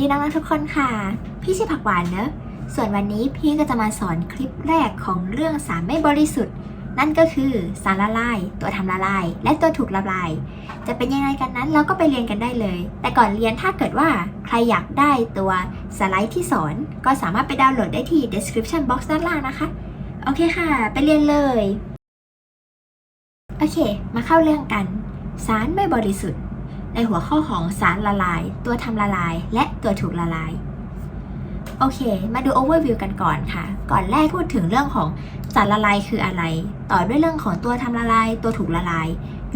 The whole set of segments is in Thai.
ดีน้องๆทุกคนค่ะ พี่ชื่อผักหวานเนอะ ส่วนวันนี้พี่ก็จะมาสอนคลิปแรกของเรื่องสารไม่บริสุทธิ์ นั่นก็คือสารละลาย ตัวทำละลาย และตัวถูกละลาย จะเป็นยังไงกันนั้นเราก็ไปเรียนกันได้เลย แต่ก่อนเรียนถ้าเกิดว่าใครอยากได้ตัวสไลด์ที่สอน ก็สามารถไปดาวน์โหลดได้ที่ description box ด้านล่างนะคะ โอเคค่ะ ไปเรียนเลย โอเค มาเข้าเรื่องกัน สารไม่บริสุทธิ์ ในหัวข้อของสารละลาย ตัวทำละลาย และตัวถูกละลาย โอเค มาดู overview กันก่อนค่ะ ก่อนแรกพูดถึงเรื่องของสารละลายคืออะไร ต่อด้วยเรื่องของตัวทำละลาย ตัวถูกละลาย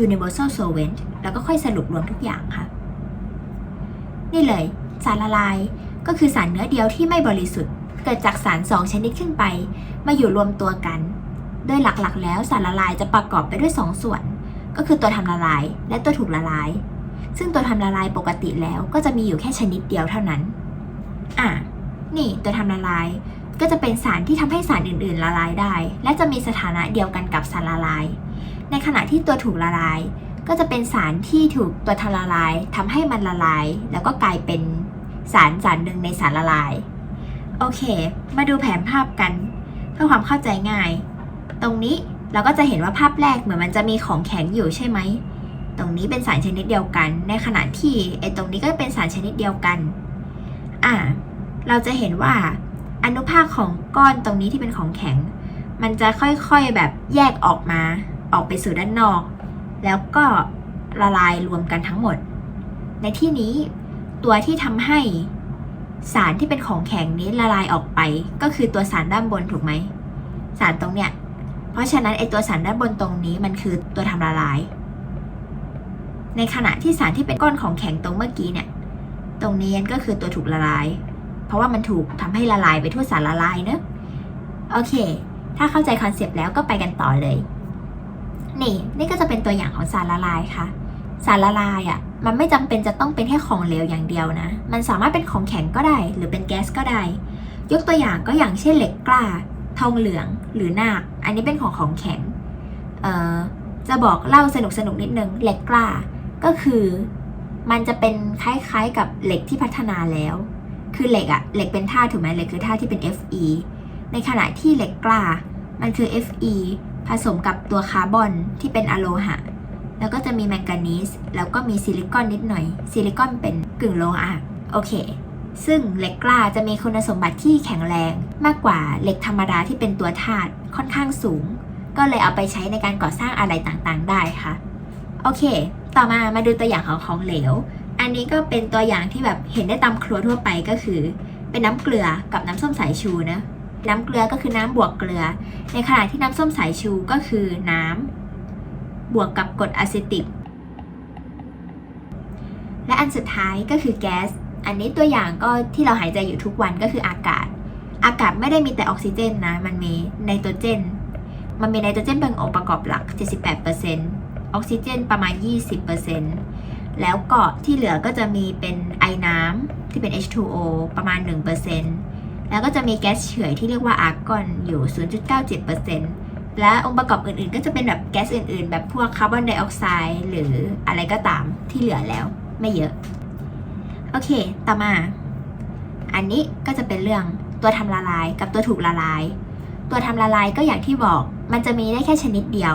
universal solvent แล้วก็ค่อยสรุปรวมทุกอย่างค่ะ นี่เลย สารละลายก็คือสารเนื้อเดียวที่ไม่บริสุทธิ์ เกิดจากสาร2ชนิดขึ้นไป มาอยู่รวมตัวกัน โดยหลักๆ แล้วสารละลายจะประกอบไปด้วย 2 ส่วน ก็คือตัวทำละลาย และตัวถูกละลาย ซึ่งตัวทำละลายปกติแล้วก็จะมีอยู่แค่ชนิดเดียวเท่านั้น อะ นี่ตัวทำละลายก็จะเป็นสารที่ทำให้สารอื่น ๆ ละลายได้ และจะมีสถานะเดียวกันกับสารละลาย ในขณะที่ตัวถูกละลาย ก็จะเป็นสารที่ถูกตัวทำละลายทำให้มันละลาย แล้วก็กลายเป็นสารสารหนึ่งในสารละลาย โอเค มาดูแผนภาพกัน เพื่อความเข้าใจง่าย ตรงนี้เราก็จะเห็นว่าภาพแรกเหมือนมันจะมีของแข็งอยู่ใช่ไหม ตรงนี้เป็นสารชนิดเดียวกัน ในขณะที่ไอตรงนี้ก็เป็นสารชนิดเดียวกัน อ่า เราจะเห็นว่าอนุภาคของก้อนตรงนี้ที่เป็นของแข็ง มันจะค่อยๆแบบแยกออกมา ออกไปสู่ด้านนอก แล้วก็ละลายรวมกันทั้งหมด ในที่นี้ตัวที่ทำให้สารที่เป็นของแข็งนี้ละลายออกไป ก็คือตัวสารด้านบนถูกไหม สารตรงเนี้ย เพราะฉะนั้นไอตัวสารด้านบนตรงนี้มันคือตัวทำละลาย ในขณะที่สารที่เป็นก้อนของแข็งตรงเมื่อกี้เนี่ย ตรงนี้ก็คือตัวถูกละลาย เพราะว่ามันถูกทำให้ละลายไปทั่วสารละลายเนอะโอเค ถ้าเข้าใจคอนเซปต์แล้วก็ไปกันต่อเลย นี่ นี่ก็จะเป็นตัวอย่างของสารละลายค่ะ สารละลายอะ่ะ มันไม่จำเป็นจะต้องเป็นแค่ของเหลวอย่างเดียวนะ มันสามารถเป็นของแข็งก็ได้ หรือเป็นแก๊สก็ได้ ยกตัวอย่างก็อย่างเช่นเหล็กกล้า ทองเหลือง หรือนาค อันนี้เป็นของของแข็ง เอ่อ จะบอกเล่าสนุกสนุกนิดนึง เหล็กกล้า ก็คือมันจะเป็นคล้ายๆกับเหล็กที่พัฒนาแล้ว คือเหล็กอะเหล็กเป็นธาตุถูกไหมเหล็กคือธาตุที่เป็น Fe ในขณะที่เหล็กกล้า มันคือ Fe ผสมกับตัวคาร์บอนที่เป็นอะโลหะ แล้วก็จะมีแมงกานีสแล้วก็มีซิลิคอนนิดหน่อย ซิลิคอนเป็นกึ่งโลหะโอเค ซึ่งเหล็กกล้าจะมีคุณสมบัติที่แข็งแรงมากกว่าเหล็กธรรมดาที่เป็นตัวธาตุค่อนข้างสูง ก็เลยเอาไปใช้ในการก่อสร้างอะไรต่างๆ ได้ค่ะ โอเค ต่อมามาดูตัวอย่างของของเหลว อันนี้ก็เป็นตัวอย่างที่แบบเห็นได้ตามครัวทั่วไปก็คือ เป็นน้ำเกลือกับน้ำส้มสายชูนะ น้ำเกลือก็คือน้ำบวกเกลือ ในขณะที่น้ำส้มสายชูก็คือน้ำบวกกับกรดอะซิติก และอันสุดท้ายก็คือแก๊ส อันนี้ตัวอย่างก็ที่เราหายใจอยู่ทุกวันก็คืออากาศ อากาศไม่ได้มีแต่ออกซิเจนนะ มันมีไนโตรเจน มันมีไนโตรเจนเป็นองค์ประกอบหลัก 78% ออกซิเจนประมาณ 20%แล้วก็ที่เหลือก็จะมีเป็นไอน้ำที่เป็น H2O ประมาณ 1%แล้วก็จะมีแก๊สเฉื่อยที่เรียกว่าอาร์กอนอยู่ 0.97%และองค์ประกอบอื่นๆ ก็จะเป็นแบบแก๊สอื่นๆ แบบพวกคาร์บอนไดออกไซด์หรืออะไรก็ตามที่เหลือแล้วไม่เยอะ โอเค ต่อมา อันนี้ก็จะเป็นเรื่องตัวทำละลายกับตัวถูกละลาย ตัวทำละลายก็อย่างที่บอกมันจะมีได้แค่ชนิดเดียว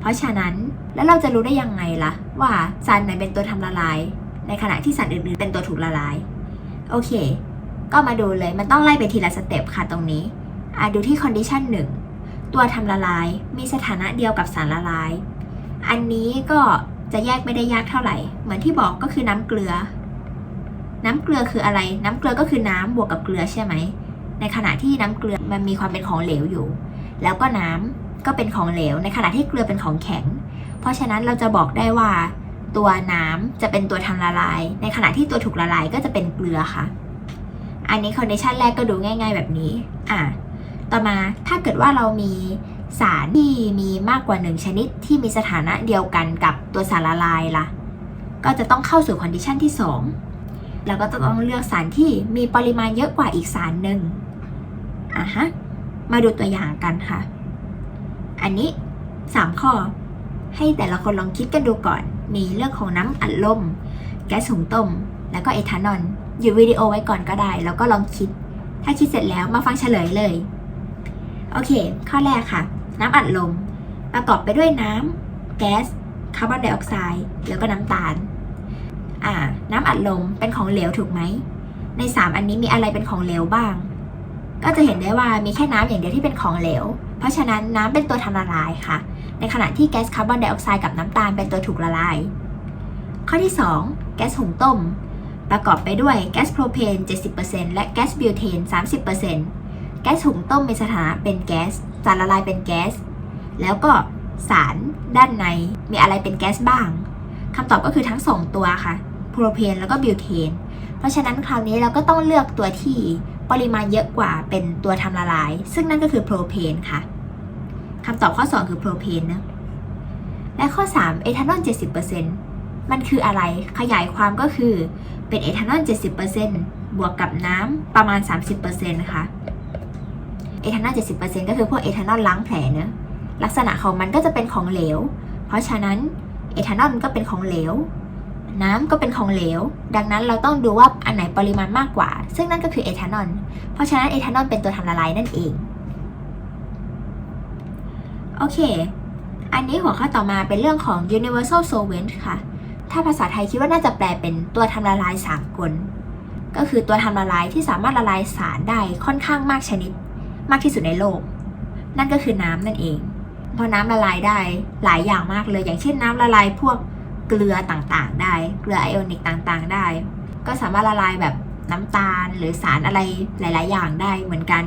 เพราะฉะนั้น แล้วเราจะรู้ได้ยังไงล่ะ ว่าสารไหนเป็นตัวทำละลาย ในขณะที่สารอื่นๆเป็นตัวถูกละลาย โอเค ก็มาดูเลยมันต้องไล่ไปทีละสเต็ปค่ะตรงนี้อะดูที่ condition 1 ตัวทำละลายมีสถานะเดียวกับสารละลาย อันนี้ก็จะแยกไม่ได้ยากเท่าไหร่ เหมือนที่บอกก็คือน้ำเกลือ น้ำเกลือคืออะไร น้ำเกลือก็คือน้ำบวกกับเกลือใช่ไหม ในขณะที่น้ำเกลือมันมีความเป็นของเหลวอยู่ แล้วก็น้ำ ก็เป็นของเหลว ในขณะที่เกลือเป็นของแข็ง เพราะฉะนั้นเราจะบอกได้ว่า ตัวน้ำจะเป็นตัวทำละลาย ในขณะที่ตัวถูกละลายก็จะเป็นเกลือค่ะ อันนี้คอนดิชันแรกก็ดูง่าย ๆ แบบนี้ อะ ต่อมาถ้าเกิดว่าเรามีสารที่มีมากกว่าหนึ่งชนิดที่มีสถานะเดียวกันกับตัวสารละลายล่ะ ก็จะต้องเข้าสู่คอนดิชันที่2แล้วก็จะต้องเลือกสารที่มีปริมาณเยอะกว่าอีกสารหนึ่งอะฮะ มาดูตัวอย่างกันค่ะ อันนี้ 3 ข้อ ให้แต่ละคนลองคิดกันดูก่อน มีเรื่องของน้ำอัดลม แก๊สหุงต้ม แล้วก็เอทานอลหยุดวิดีโอไว้ก่อนก็ได้ แล้วก็ลองคิด ถ้าคิดเสร็จแล้วมาฟังเฉลยเลย โอเค ข้อแรกค่ะ น้ำอัดลม ประกอบไปด้วยน้ำแก๊สคาร์บอนไดออกไซด์แล้วก็น้ำตาล อ่า น้ำอัดลมเป็นของเหลวถูกไหม ใน 3 อันนี้มีอะไรเป็นของเหลวบ้าง ก็จะเห็นได้ว่ามีแค่น้ำอย่างเดียวที่เป็นของเหลว เพราะฉะนั้นน้ำเป็นตัวทำละลายค่ะ ในขณะที่แก๊สคาร์บอนไดออกไซด์กับน้ำตาลเป็นตัวถูกละลาย ข้อที่ 2 แก๊สหุงต้ม ประกอบไปด้วยแก๊สโพรเพน 70%และแก๊สบิวเทน 30%แก๊สหุงต้มมีสถานะเป็นแก๊สสารละลายเป็นแก๊ส แล้วก็สารด้านในมีอะไรเป็นแก๊สบ้างคำตอบก็คือทั้ง 2 ตัวค่ะ โพรเพนแล้วก็บิวเทน เพราะฉะนั้นคราวนี้เราก็ต้องเลือกตัวที่ ปริมาณเยอะกว่าเป็นตัวทำละลาย ซึ่งนั่นก็คือโพรเพนค่ะคำตอบข้อ 2 คือโพรเพนนะและข้อ 3 เอทานอล 70%มันคืออะไรขยายความก็คือเป็นเอทานอล 70%บวกกับน้ำประมาณ 30%ค่ะเอทานอล 70%ก็คือพวกเอทานอลล้างแผลเนะลักษณะของมันก็จะเป็นของเหลว เพราะฉะนั้นเอทานอลก็เป็นของเหลว น้ำก็เป็นของเหลว ดังนั้นเราต้องดูว่าอันไหนปริมาณมากกว่า ซึ่งนั่นก็คือเอทานอล เพราะฉะนั้นเอทานอลเป็นตัวทำละลายนั่นเอง โอเค อันนี้หัวข้อต่อมาเป็นเรื่องของ universal solvent ค่ะ ถ้าภาษาไทยคิดว่าน่าจะแปลเป็นตัวทำละลายสากล ก็คือตัวทำละลายที่สามารถละลายสารได้ค่อนข้างมากชนิด มากที่สุดในโลก นั่นก็คือน้ำนั่นเองเพราะน้ำละลายได้หลายอย่างมากเลย อย่างเช่นน้ำละลายพวก เกลือต่างๆ ได้ เกลือไอโอนิกต่างๆ ได้ ก็สามารถละลายแบบน้ำตาลหรือสารอะไรหลาย ๆ อย่างได้เหมือนกัน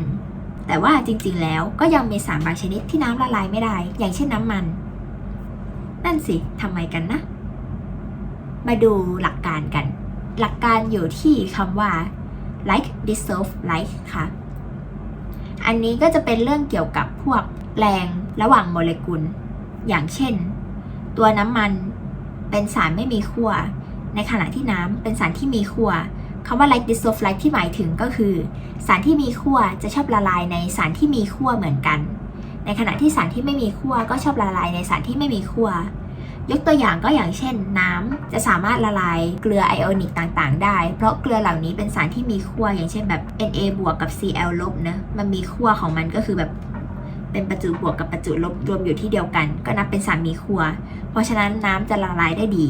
แต่ว่าจริงๆ แล้วก็ยังมีสารบางชนิดที่น้ำละลายไม่ได้ อย่างเช่นน้ำมัน นั่นสิทำไมกันนะ มาดูหลักการกัน หลักการอยู่ที่คำว่า like dissolve like ค่ะ อันนี้ก็จะเป็นเรื่องเกี่ยวกับพวกแรงระหว่างโมเลกุล อย่างเช่น ตัวน้ำมัน เป็นสารไม่มีขั้วในขณะที่น้ำเป็นสารที่มีขั้วคำว่า like dissolve like ที่หมายถึงก็คือ สารที่มีขั้วจะชอบละลายในสารที่มีขั้วเหมือนกัน ในขณะที่สารที่ไม่มีขั้วก็ชอบละลายในสารที่ไม่มีขั้วยกตัวอย่างก็อย่างเช่น น้ำจะสามารถละลายเกลือไอออนิกต่างๆ ได้ เพราะเกลือเหล่านี้เป็นสารที่มีขั้วอย่างเช่นแบบ Na บวกกับ Cl ลบนะมันมีขั้วของมันก็คือแบบ เป็นประจุบวกกับประจุลบรวมอยู่ที่เดียวกัน ก็นับเป็นสารมีขั้วเพราะฉะนั้นน้ำจะละลายได้ดี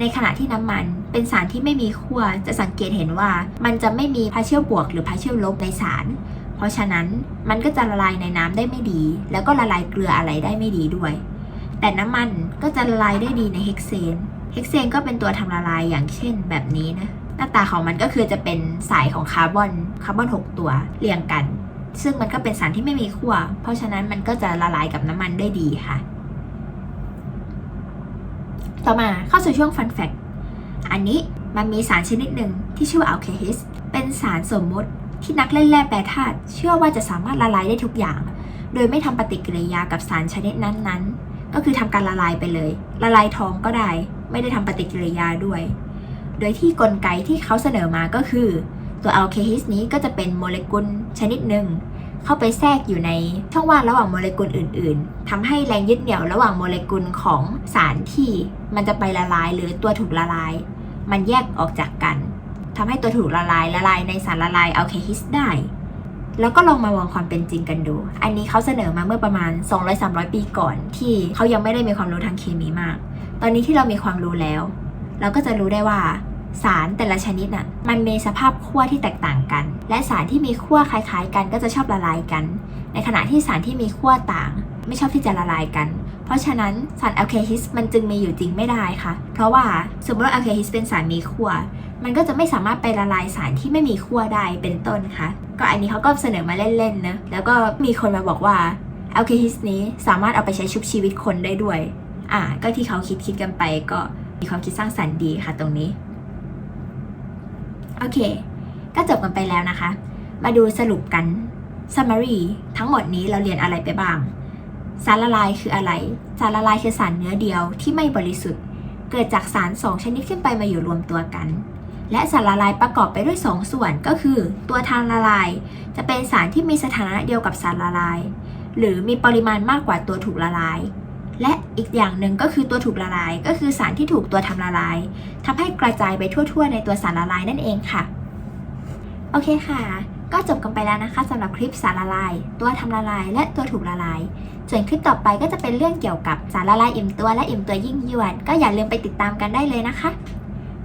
ในขณะที่น้ำมันเป็นสารที่ไม่มีขั้วจะสังเกตเห็นว่า มันจะไม่มีพาเชลบวกหรือพาเชลลบในสาร เพราะฉะนั้นมันก็จะละลายในน้ำได้ไม่ดี แล้วก็ละลายเกลืออะไรได้ไม่ดีด้วย แต่น้ำมันก็จะละลายได้ดีในเฮกเซนเฮกเซนก็เป็นตัวทำละลายอย่างเช่น แบบนี้นะหน้าตาของมันก็คือจะเป็นสายของคาร์บอนคาร์บอน 6 ตัวเรียงกัน ซึ่งมันก็เป็นสารที่ไม่มีขั้ว เพราะฉะนั้นมันก็จะละลายกับน้ำมันได้ดีค่ะ ต่อมาเข้าสู่ช่วงฟันแฟกอันนี้มันมีสารชนิดหนึ่งที่ชื่อว่าอัลเคฮิสเป็นสารสมมุติที่นักเล่นแร่แปรธาตุเชื่อว่าจะสามารถละลายได้ทุกอย่าง โดยไม่ทำปฏิกิริยากับสารชนิดนั้นๆ ก็คือทำการละลายไปเลย ละลายทองก็ได้ ไม่ได้ทำปฏิกิริยาด้วย โดยที่กลไกที่เขาเสนอมาก็คือ ตัวอัลเคฮิสนี้ก็จะเป็นโมเลกุลชนิดหนึ่งเข้าไปแทรกอยู่ในช่องว่างระหว่างโมเลกุลอื่น ๆทำให้แรงยึดเหนี่ยวระหว่างโมเลกุลของสารที่มันจะไปละลายหรือตัวถูกละลาย มันแยกออกจากกันทำให้ตัวถูกละลายละลายในสารละลายอัลเคฮิสได้ แล้วก็ลองมาวางความเป็นจริงกันดู อันนี้เขาเสนอมาเมื่อประมาณ 200-300 ปีก่อน ที่เขายังไม่ได้มีความรู้ทางเคมีมาก ตอนนี้ที่เรามีความรู้แล้ว เราก็จะรู้ได้ว่า สารแต่ละชนิดน่ะมันมีสภาพขั้วที่แตกต่างกัน และสารที่มีขั้วคล้ายๆ กันก็จะชอบละลายกัน ในขณะที่สารที่มีขั้วต่าง ไม่ชอบที่จะละลายกัน เพราะฉะนั้นสารแอลเคฮิสมันจึงมีอยู่จริงไม่ได้ค่ะ เพราะว่าสมมติว่าแอลเคฮิสเป็นสารมีขั้วมันก็จะไม่สามารถไปละลายสารที่ไม่มีขั้วได้เป็นต้นค่ะ ก็อันนี้เขาก็เสนอมาเล่นๆนะแล้วก็มีคนมาบอกว่าแอลเคฮิสนี้สามารถเอาไปใช้ชุบชีวิตคนได้ด้วย อ่า ก็ที่เขาคิดคิดกันไปก็มีความคิดสร้างสรรค์ดีค่ะตรงนี้ โอเค ก็จบกันไปแล้วนะคะ มาดูสรุปกัน summary ทั้งหมดนี้เราเรียนอะไรไปบ้าง สารละลายคืออะไร สารละลายคือสารเนื้อเดียวที่ไม่บริสุทธิ์ เกิดจากสารสองชนิดขึ้นไปมาอยู่รวมตัวกัน และสารละลายประกอบไปด้วย 2ส่วนก็คือ ตัวทางละลาย จะเป็นสารที่มีสถานะเดียวกับสารละลาย หรือมีปริมาณมากกว่าตัวถูกละลาย และอีกอย่างหนึ่งก็คือตัวถูกละลาย ก็คือสารที่ถูกตัวทำละลายทำให้กระจายไปทั่ว ๆ ในตัวสารละลายนั่นเองค่ะ โอเคค่ะ ก็จบกันไปแล้วนะคะสำหรับคลิปสารละลาย ตัวทำละลาย และตัวถูกละลาย ส่วนคลิปต่อไปก็จะเป็นเรื่องเกี่ยวกับสารละลายอิ่มตัวและอิ่มตัวยิ่งยวดก็อย่าลืมไปติดตามกันได้เลยนะคะ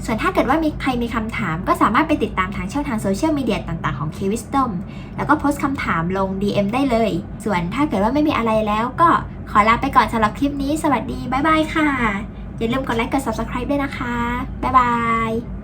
ส่วนถ้าเกิดว่ามีใครมีคำถาม ก็สามารถไปติดตามทางช่องทางโซเชียลมีเดียต่างๆของ k w i s d o m แล้วก็โพสต์คำถามลง DM ได้เลย ส่วนถ้าเกิดว่าไม่มีอะไรแล้วก็ขอลาไปก่อนสำหรับคลิปนี้ สวัสดี บ๊ายบายค่ะ อย่าลืมกดไลค์ กด subscribe ด้วยนะคะ บ๊ายบาย